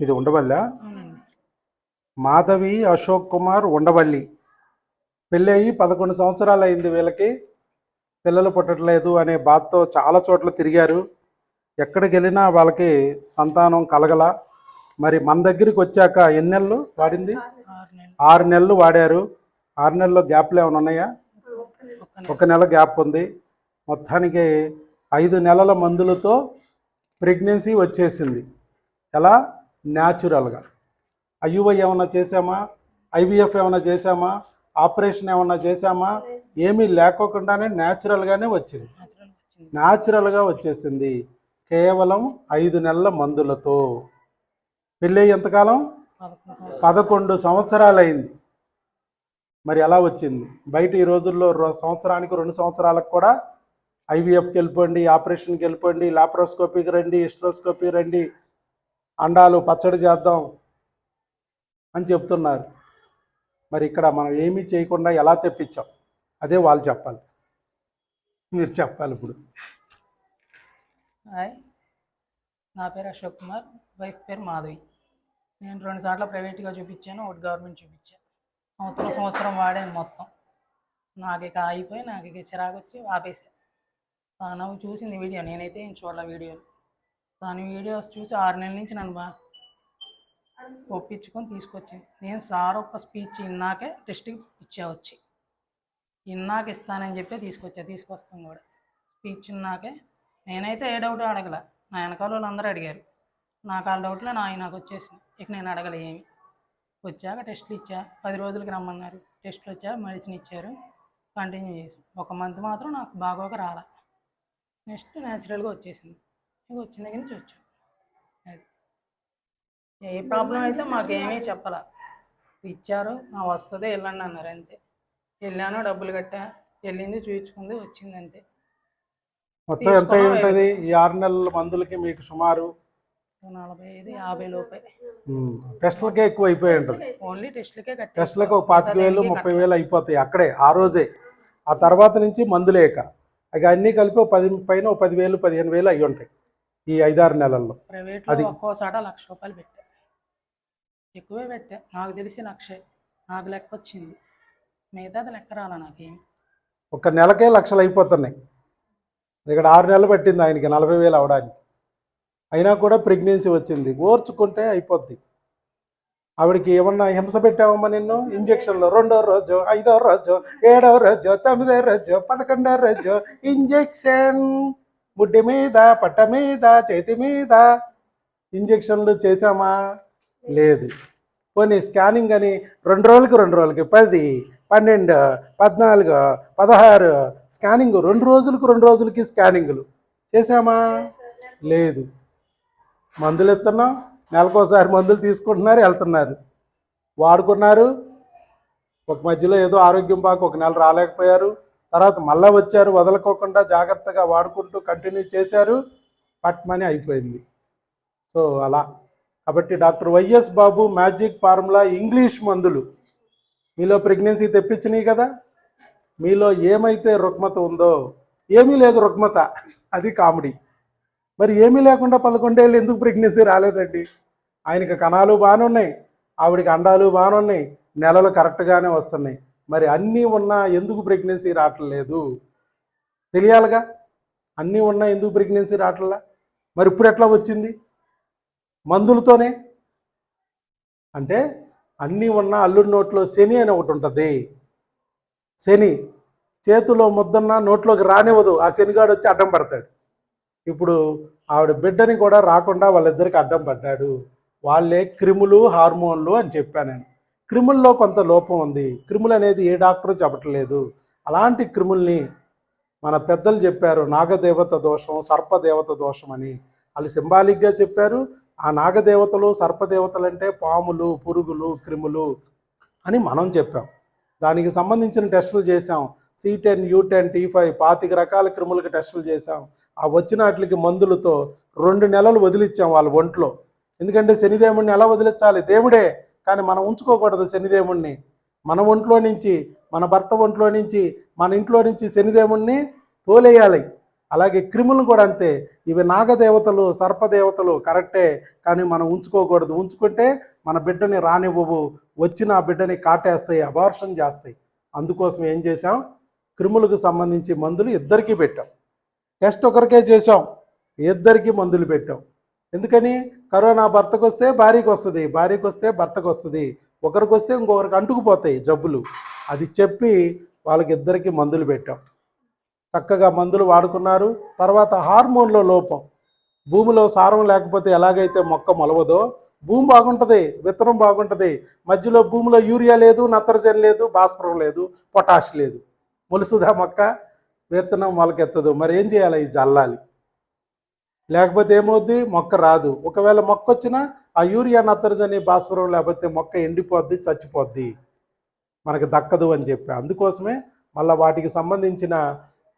ఇది ఉండవల్లా? మాధవి అశోక్ కుమార్ ఉండవల్లి. పెళ్ళి అయ్యి పదకొండు సంవత్సరాలు అయింది వీళ్ళకి. పిల్లలు పుట్టట్లేదు అనే బాధతో చాలా చోట్ల తిరిగారు. ఎక్కడికి వెళ్ళినా వాళ్ళకి సంతానం కలగల. మరి మన దగ్గరికి వచ్చాక ఎన్ని నెలలు వాడింది? ఆరు నెలలు వాడారు. ఆరు నెలల్లో గ్యాప్లు ఏమైనా ఉన్నాయా? ఒక నెల గ్యాప్ ఉంది. మొత్తానికి ఐదు నెలల మందులతో ప్రెగ్నెన్సీ వచ్చేసింది. ఎలా? న్యాచురల్గా. ఐయుఐ ఏమైనా చేసామా ఐవీఎఫ్ ఏమైనా చేసామా ఆపరేషన్ ఏమైనా చేసామా ఏమీ లేకోకుండానే న్యాచురల్గానే వచ్చింది. న్యాచురల్గా వచ్చేసింది. కేవలం ఐదు నెలల మందులతో. పెళ్ళి ఎంతకాలం? పదకొండు సంవత్సరాలు అయింది మరి ఎలా వచ్చింది? బయట ఈ రోజుల్లో సంవత్సరానికి రెండు సంవత్సరాలకు కూడా ఐవీఎఫ్కి వెళ్ళిపోండి ఆపరేషన్కి వెళ్ళిపోండి లాప్రోస్కోపీకి రండి హిస్ట్రోస్కోపీ రండి అండాలు పచ్చడి చేద్దాం అని చెప్తున్నారు. మరి ఇక్కడ మనం ఏమీ చేయకుండా ఎలా తెప్పించాం? అదే వాళ్ళు చెప్పాలి. మీరు చెప్పాలి ఇప్పుడు. హాయ్. నా పేరు అశోక్ కుమార్. వైఫ్ పేరు మాధవి. నేను రెండు సార్లు ప్రైవేట్గా చూపించాను ఒకటి గవర్నమెంట్ చూపించాను సంవత్సరం సంవత్సరం వాడాను మొత్తం. నాకు ఇక అయిపోయి నాకు ఇక చిరాకు వచ్చి ఆపేసాను తను చూసింది వీడియో నేనైతే ఏం చూడాల వీడియోలు. దాని వీడియోస్ చూసి ఆరు నెలల నుంచి నన్ను బా ఒప్పించుకొని తీసుకొచ్చింది. నేను సార్ ఒక స్పీచ్ ఇన్నాకే టెస్ట్కి ఇచ్చా వచ్చి. ఇన్నాక ఇస్తానని చెప్పి తీసుకొచ్చా తీసుకొస్తాం కూడా. స్పీచ్ ఇన్నాకే. నేనైతే ఏ డౌట్ అడగల. నా వెనకాల వాళ్ళు అందరూ అడిగారు. నాకు ఆ డౌట్లో నా నాకు వచ్చేసింది ఇక నేను అడగలే ఏమి. వచ్చాక టెస్ట్లు ఇచ్చా. పది రోజులకి రమ్మన్నారు. టెస్ట్లు వచ్చా మెడిసిన్ ఇచ్చారు. కంటిన్యూ చేసాం. ఒక మంత్ మాత్రం నాకు బాగోక రాల. నెక్స్ట్ న్యాచురల్గా వచ్చేసింది. ఇక వచ్చిన దగ్గర నుంచి వచ్చాం అది. ఏ ప్రాబ్లం అయితే మాకేమీ చెప్పాల. ఇచ్చారు ఆ వస్తుంది వెళ్ళండి అన్నారు అంతే. వెళ్ళాను డబ్బులు కట్టా వెళ్ళింది చూయించుకుంది వచ్చింది అంతే. మొత్తం ఎంత ఉంటుంది ఈ ఆరు నెలల మందులకి మీకు సుమారు? నలభై ఐదు యాభై లోపే. టెస్టులకే ఎక్కువ అయిపోయి ఉంటుంది. ఓన్లీ టెస్ట్లకే కట్టే. టెస్ట్లకు ఒక పాతిక వేలు ముప్పై వేలు అయిపోతాయి అక్కడే ఆ రోజే. ఆ తర్వాత నుంచి మందులేక ఇక అన్నీ కలిపి ఒక పది పైన ఒక పదివేలు పదిహేను వేలు అయి ఉంటాయి ఈ ఐదారు నెలల్లో. ప్రైవేట్లో అది. ఒక్కోసాట లక్ష రూపాయలు పెట్టా. ఎక్కువే పెట్టా. నాకు తెలిసి లక్షే. నాకు లెక్క వచ్చింది. మిగతాది లెక్క రాలా నాకేం? ఒక నెలకే లక్షలు అయిపోతున్నాయి. ఇక్కడ ఆరు నెలలు పట్టింది ఆయనకి నలభై వేలు అవడానికి. అయినా కూడా ప్రెగ్నెన్సీ వచ్చింది. ఓర్చుకుంటే అయిపోద్ది. ఆవిడకి ఏమన్నా హింస పెట్టావమ్మా నిన్ను? ఇంజక్షన్లు రెండో రోజు ఐదో రోజు ఏడో రోజు తొమ్మిదో రోజు పదకొండో రోజు ఇంజెక్షన్. ముడ్డి మీద పట్ట మీద చేతి మీద ఇంజక్షన్లు చేసామా లేదు. పోనీ స్కానింగ్ అని రెండు రోజులకి రెండు రోజులకి పది పన్నెండు పద్నాలుగు పదహారు స్కానింగ్ రెండు రోజులకు రెండు రోజులకి స్కానింగ్లు చేసామా లేదు. మందులు ఇస్తున్నాం నెలకోసారి మందులు తీసుకుంటున్నారు వెళ్తున్నారు. వాడుకున్నారు. ఒక మధ్యలో ఏదో ఆరోగ్యం బాగా ఒక నెల రాలేకపోయారు. తర్వాత మళ్ళా వచ్చారు వదలకోకుండా జాగ్రత్తగా వాడుకుంటూ కంటిన్యూ చేశారు. పట్మని అయిపోయింది. సో అలా. కాబట్టి doctor YS Babu magic formula English మందులు. మీలో ప్రెగ్నెన్సీ తెప్పించినాయి కదా? మీలో ఏమైతే రుగ్మత ఉందో ఏమీ లేదు రుగ్మత. అది కామెడీ. మరి ఏమీ లేకుండా పదకొండేళ్ళు ఎందుకు ప్రెగ్నెన్సీ రాలేదండి? ఆయనకి కణాలు బాగానే ఉన్నాయి. ఆవిడకి అండాలు బాగానే ఉన్నాయి. నెలలు కరెక్ట్గానే వస్తున్నాయి. మరి అన్నీ ఉన్నా ఎందుకు ప్రెగ్నెన్సీ రావట్లేదు? తెలియాలిగా? అన్నీ ఉన్నా ఎందుకు ప్రెగ్నెన్సీ రావట్లా? మరి ఇప్పుడు ఎట్లా వచ్చింది? మందులతోనే? అంటే అన్నీ ఉన్న అల్లుడి నోట్లో శని అని ఒకటి ఉంటుంది. శని చేతిలో ముద్దన్న నోట్లోకి రానివ్వదు. ఆ శనిగాడు వచ్చి అడ్డం పడతాడు. ఇప్పుడు ఆవిడ బిడ్డని కూడా రాకుండా వాళ్ళిద్దరికి అడ్డం పడ్డాడు. వాళ్ళే క్రిములు హార్మోన్లు అని చెప్పాను నేను. క్రిముల్లో కొంత లోపం ఉంది. క్రిములు అనేది ఏ డాక్టరు చెప్పట్లేదు. అలాంటి క్రిముల్ని మన పెద్దలు చెప్పారు. నాగదేవత దోషం సర్పదేవత దోషం అని. వాళ్ళు సింబాలిక్గా చెప్పారు. ఆ నాగదేవతలు సర్పదేవతలు అంటే పాములు పురుగులు క్రిములు అని మనం చెప్పాం. దానికి సంబంధించిన టెస్టులు చేసాం C ten U ten T five పాతిక రకాల క్రిములకి టెస్టులు చేసాం ఆ వచ్చిన వాటికి మందులతో రెండు నెలలు వదిలిచ్చాం వాళ్ళ ఒంట్లో. ఎందుకంటే శనిదేవుడిని ఎలా వదిలించాలి? దేవుడే కానీ మనం ఉంచుకోకూడదు శనిదేవుణ్ణి. మన ఒంట్లో నుంచి మన భర్త ఒంట్లో నుంచి మన ఇంట్లో నుంచి శనిదేవుణ్ణి తోలేయాలి. అలాగే క్రిములు కూడా అంతే. ఇవి నాగదేవతలు సర్పదేవతలు కరెక్టే కానీ మనం ఉంచుకోకూడదు. ఉంచుకుంటే మన బిడ్డని రానివ్వవు. వచ్చిన ఆ బిడ్డని కాటేస్తాయి అబార్షన్ చేస్తాయి. అందుకోసం ఏం చేసాం క్రిములకు సంబంధించి మందులు ఇద్దరికీ పెట్టాం. టెస్ట్ ఒకరికే చేసాం ఇద్దరికీ మందులు పెట్టాం. ఎందుకని? కరోనా భర్తకు వస్తే భార్యకు వస్తుంది భార్యకు వస్తే భర్తకు వస్తుంది ఒకరికి వస్తే ఇంకొకరికి అంటుకుపోతాయి జబ్బులు. అది చెప్పి వాళ్ళకి ఇద్దరికి మందులు పెట్టాం. చక్కగా మందులు వాడుకున్నారు. తర్వాత హార్మోన్లో లోపం. భూమిలో సారం లేకపోతే ఎలాగైతే మొక్క మొలవదో భూమి బాగుంటుంది విత్తనం బాగుంటుంది. మధ్యలో భూమిలో యూరియా లేదు నత్రజని లేదు భాస్వరం లేదు పొటాష్ లేదు. మొలుసుదా మొక్క? విత్తనం మొలకెత్తదు. మరి ఏం చేయాలి? ఇది జల్లాలి. లేకపోతే ఏమవుద్ది? మొక్క రాదు. ఒకవేళ మొక్క వచ్చినా ఆ యూరియా నత్రజని భాస్వరం లేకపోతే మొక్క ఎండిపోద్ది చచ్చిపోద్ది. మనకు దక్కదు అని చెప్పి. అందుకోసమే మళ్ళీ వాటికి సంబంధించిన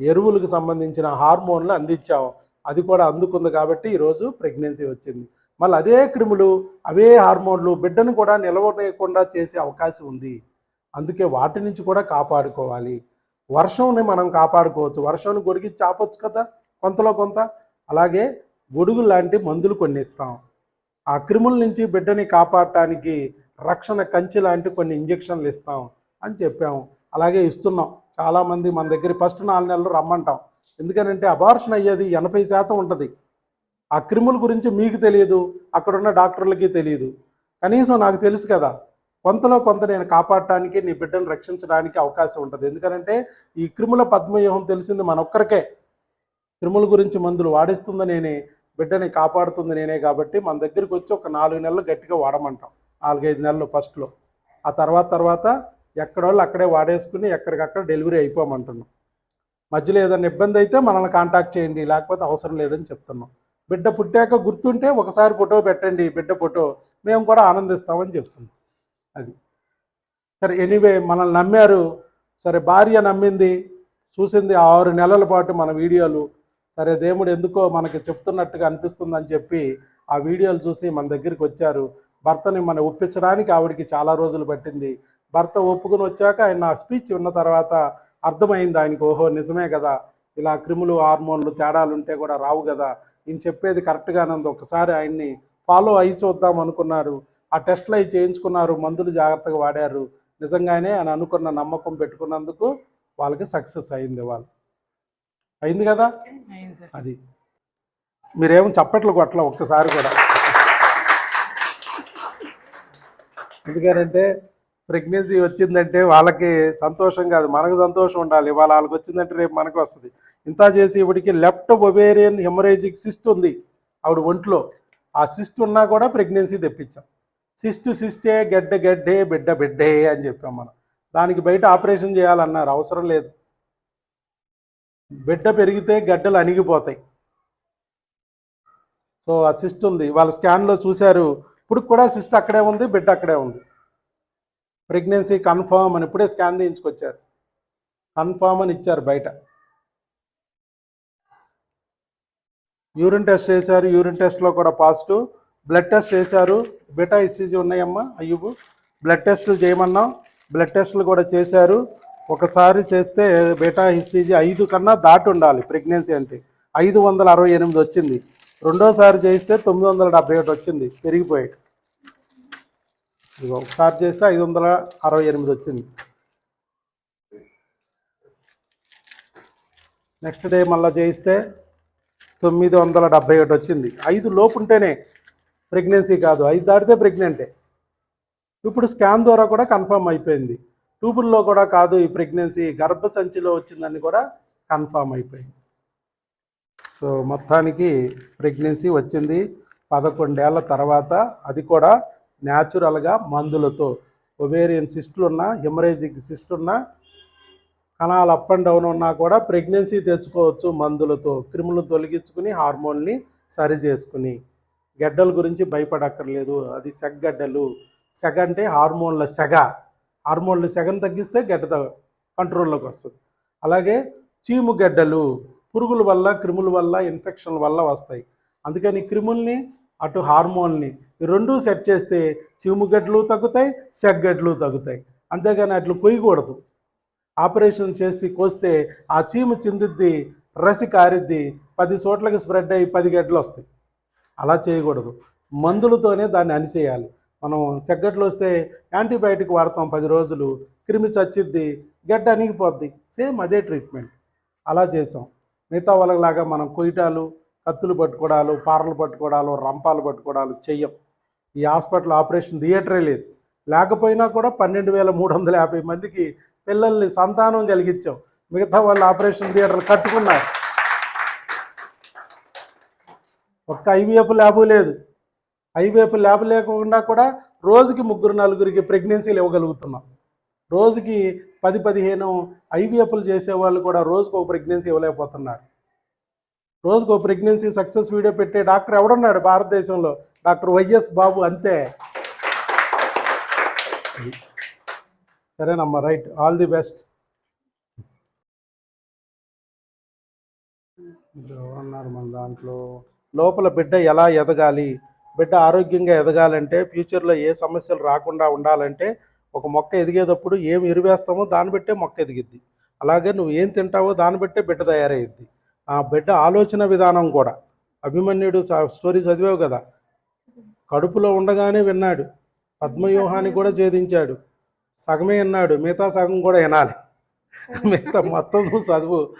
ఎరువులకు సంబంధించిన హార్మోన్లు అందించాం. అది కూడా అందుకుంది కాబట్టి ఈరోజు ప్రెగ్నెన్సీ వచ్చింది. మళ్ళీ అదే క్రిములు అవే హార్మోన్లు బిడ్డను కూడా నిలవలేకుండా చేసే అవకాశం ఉంది. అందుకే వాటి నుంచి కూడా కాపాడుకోవాలి. వర్షంని మనం కాపాడుకోవచ్చు. వర్షంని గొడిగి చాపొచ్చు కదా? కొంతలో కొంత. అలాగే గొడుగు లాంటి మందులు కొన్ని ఇస్తాం ఆ క్రిముల నుంచి బిడ్డని కాపాడటానికి రక్షణ కంచి లాంటి కొన్ని ఇంజక్షన్లు ఇస్తాం అని చెప్పాము. అలాగే ఇస్తున్నాం. చాలామంది మన దగ్గర ఫస్ట్ నాలుగు నెలలు రమ్మంటాం. ఎందుకనంటే అబార్షన్ అయ్యేది ఎనభై శాతం ఉంటుంది. ఆ క్రిముల గురించి మీకు తెలియదు అక్కడున్న డాక్టర్లకి తెలియదు. కనీసం నాకు తెలుసు కదా కొంతలో కొంత నేను కాపాడటానికి నీ బిడ్డను రక్షించడానికి అవకాశం ఉంటుంది. ఎందుకంటే ఈ క్రిముల పద్మవ్యూహం తెలిసింది మన తిరుమల క్రిముల గురించి మందులు వాడిస్తుంది నేనే బిడ్డని కాపాడుతుంది నేనే కాబట్టి మన దగ్గరికి వచ్చి ఒక నాలుగు నెలలు గట్టిగా వాడమంటాం. నాలుగైదు నెలలు ఫస్ట్లో. ఆ తర్వాత తర్వాత ఎక్కడోళ్ళు అక్కడే వాడేసుకుని ఎక్కడికక్కడ డెలివరీ అయిపోమంటున్నాం. మధ్యలో ఏదైనా ఇబ్బంది అయితే మనల్ని కాంటాక్ట్ చేయండి లేకపోతే అవసరం లేదని చెప్తున్నాం. బిడ్డ పుట్టాక గుర్తుంటే ఒకసారి ఫోటో పెట్టండి బిడ్డ ఫోటో మేము కూడా ఆనందిస్తామని చెప్తున్నాం. అది. సరే ఎనీవే మనల్ని నమ్మారు. సరే భార్య నమ్మింది చూసింది ఆరు నెలల పాటు మన వీడియోలు. సరే దేవుడు ఎందుకో మనకి చెప్తున్నట్టుగా అనిపిస్తుందని చెప్పి ఆ వీడియోలు చూసి మన దగ్గరికి వచ్చారు. భర్తని మన ఒప్పించడానికి ఆవిడకి చాలా రోజులు పట్టింది. భర్త ఒప్పుకుని వచ్చాక ఆయన ఆ స్పీచ్ విన్న తర్వాత అర్థమైంది ఆయనకు ఓహో నిజమే కదా. ఇలా క్రిములు హార్మోన్లు తేడాలు ఉంటే కూడా రావు కదా. ఈయన చెప్పేది కరెక్ట్గా ఉంది ఒకసారి ఆయన్ని ఫాలో అయి చూద్దాం అనుకున్నారు. ఆ టెస్ట్లు అవి చేయించుకున్నారు మందులు జాగ్రత్తగా వాడారు. నిజంగానే ఆయన అనుకున్న నమ్మకం పెట్టుకున్నందుకు వాళ్ళకి సక్సెస్ అయింది వాళ్ళు. అయింది కదా? అది. మీరేమో చప్పట్లు కొట్టల ఒక్కసారి కూడా. ఎందుకంటే ప్రెగ్నెన్సీ వచ్చిందంటే వాళ్ళకి సంతోషం కాదు మనకు సంతోషం ఉండాలి. ఇవాళ వాళ్ళకి వచ్చిందంటే రేపు మనకు వస్తుంది. ఇంత చేసి ఇప్పటికి లెఫ్ట్ ఒబేరియన్ హెమరేజిక్ సిస్ట్ ఉంది ఆవిడ ఒంట్లో. ఆ సిస్ట్ ఉన్నా కూడా ప్రెగ్నెన్సీ తెప్పించాం. సిస్ట్ సిస్టే గడ్డ గడ్డే బిడ్డ బిడ్డే అని చెప్పాం మనం. దానికి బయట ఆపరేషన్ చేయాలన్నారు. అవసరం లేదు. బిడ్డ పెరిగితే గడ్డలు అణిగిపోతాయి. సో ఆ సిస్ట్ ఉంది. వాళ్ళ స్కాన్లో చూశారు. ఇప్పుడు కూడా సిస్ట్ అక్కడే ఉంది బిడ్డ అక్కడే ఉంది. ప్రెగ్నెన్సీ కన్ఫామ్ అని ఇప్పుడే స్కాన్ తీయించుకొచ్చారు కన్ఫామ్ అని ఇచ్చారు బయట. యూరిన్ టెస్ట్ చేశారు యూరిన్ టెస్ట్లో కూడా పాజిటివ్. బ్లడ్ టెస్ట్ చేశారు. బీటా ఇసీజీ ఉన్నాయమ్మా అయ్యుబు. బ్లడ్ టెస్టులు చేయమన్నాం. బ్లడ్ టెస్టులు కూడా చేశారు. ఒకసారి చేస్తే బేటా హిస్సీజీ ఐదు కన్నా దాటి ఉండాలి ప్రెగ్నెన్సీ అంటే. ఐదు వందల అరవై ఎనిమిది వచ్చింది. రెండోసారి చేస్తే తొమ్మిది వందల డెబ్బై ఒకటి వచ్చింది. పెరిగిపోయాయి. ఇదిగో ఒకసారి చేస్తే ఐదు వందల అరవై ఎనిమిది వచ్చింది. నెక్స్ట్ డే మళ్ళీ చేయిస్తే తొమ్మిది వందల డెబ్బై ఒకటి వచ్చింది. ఐదు లోపు ఉంటేనే ప్రెగ్నెన్సీ కాదు. ఐదు దాటితే ప్రెగ్నెంటే. ఇప్పుడు స్కాన్ ద్వారా కూడా కన్ఫర్మ్ అయిపోయింది. ట్యూబుల్లో కూడా కాదు ఈ ప్రెగ్నెన్సీ గర్భసంచిలో వచ్చిందని కూడా కన్ఫామ్ అయిపోయింది. సో మొత్తానికి ప్రెగ్నెన్సీ వచ్చింది. పదకొండేళ్ళ తర్వాత అది కూడా న్యాచురల్గా మందులతో ఒవేరియన్ సిస్టులు ఉన్నా హెమరేజిక్ సిస్ట్ ఉన్నా కణాలు అప్ అండ్ డౌన్ ఉన్నా కూడా ప్రెగ్నెన్సీ తెచ్చుకోవచ్చు మందులతో క్రిములు తొలగించుకుని హార్మోన్ని సరి చేసుకుని. గడ్డల గురించి భయపడక్కర్లేదు. అది సెగ్గడ్డలు. సెగ అంటే హార్మోన్ల సెగ. హార్మోన్లు సెగను తగ్గిస్తే గడ్డ కంట్రోల్లోకి వస్తుంది. అలాగే చీము గడ్డలు పురుగుల వల్ల క్రిముల వల్ల ఇన్ఫెక్షన్ల వల్ల వస్తాయి. అందుకని క్రిముల్ని అటు హార్మోన్ని రెండూ సెట్ చేస్తే చీముగడ్డలు తగ్గుతాయి సెగ్గడ్లు తగ్గుతాయి. అంతేగాని అట్లు పొయ్యకూడదు ఆపరేషన్ చేసి కోస్తే ఆ చీము చిందిద్ది రసి కారిద్ది పది చోట్లకి స్ప్రెడ్ అయ్యి పది గడ్డలు వస్తాయి. అలా చేయకూడదు. మందులతోనే దాన్ని అనిసేయాలి మనం సెగ్గట్లు వస్తే యాంటీబయాటిక్ వాడతాం పది రోజులు క్రిమి చచ్చిద్ది గడ్డ అణిగిపోద్ది. సేమ్ అదే ట్రీట్మెంట్. అలా చేసాం. మిగతా వాళ్ళలాగా మనం కొయ్యటాలు కత్తులు పట్టుకోవడాలు పారలు పట్టుకోవడాలు రంపాలు పట్టుకోవడాలు చెయ్యం. ఈ హాస్పిటల్ ఆపరేషన్ థియేటరే లేదు. లేకపోయినా కూడా పన్నెండు వేల మూడు వందల యాభై మందికి పిల్లల్ని సంతానం కలిగించాం. మిగతా వాళ్ళు ఆపరేషన్ థియేటర్లు కట్టుకున్నారు. ఒక్క ఐవీఎఫ్ ల్యాబు లేదు. ఐవీఎఫ్ ల్యాబ్ లేకుండా కూడా రోజుకి ముగ్గురు నలుగురికి ప్రెగ్నెన్సీలు ఇవ్వగలుగుతున్నాం. రోజుకి పది పదిహేను ఐవీఎఫ్లు చేసేవాళ్ళు కూడా రోజుకు ఒక ప్రెగ్నెన్సీ ఇవ్వలేకపోతున్నారు. రోజుకు ఒక ప్రెగ్నెన్సీ సక్సెస్ వీడియో పెట్టే డాక్టర్ ఎవడున్నాడు భారతదేశంలో? డాక్టర్ వైఎస్ బాబు అంతే. సరేనమ్మా రైట్. All the best. ఉన్నారు మన దాంట్లో? లోపల బిడ్డ ఎలా ఎదగాలి? బిడ్డ ఆరోగ్యంగా ఎదగాలంటే ఫ్యూచర్లో ఏ సమస్యలు రాకుండా ఉండాలంటే ఒక మొక్క ఎదిగేటప్పుడు ఏం ఎరువేస్తామో దాన్ని బట్టే మొక్క ఎదిగిద్ది. అలాగే నువ్వు ఏం తింటావో దాన్ని బట్టే బిడ్డ తయారయ్యిద్ది. ఆ బిడ్డ ఆలోచన విధానం కూడా. అభిమన్యుడు స్టోరీ చదివావు కదా? కడుపులో ఉండగానే విన్నాడు. పద్మవ్యూహాన్ని కూడా ఛేదించాడు. సగమే విన్నాడు. మిగతా సగం కూడా వినాలి. మిగతా మొత్తం నువ్వు చదువు.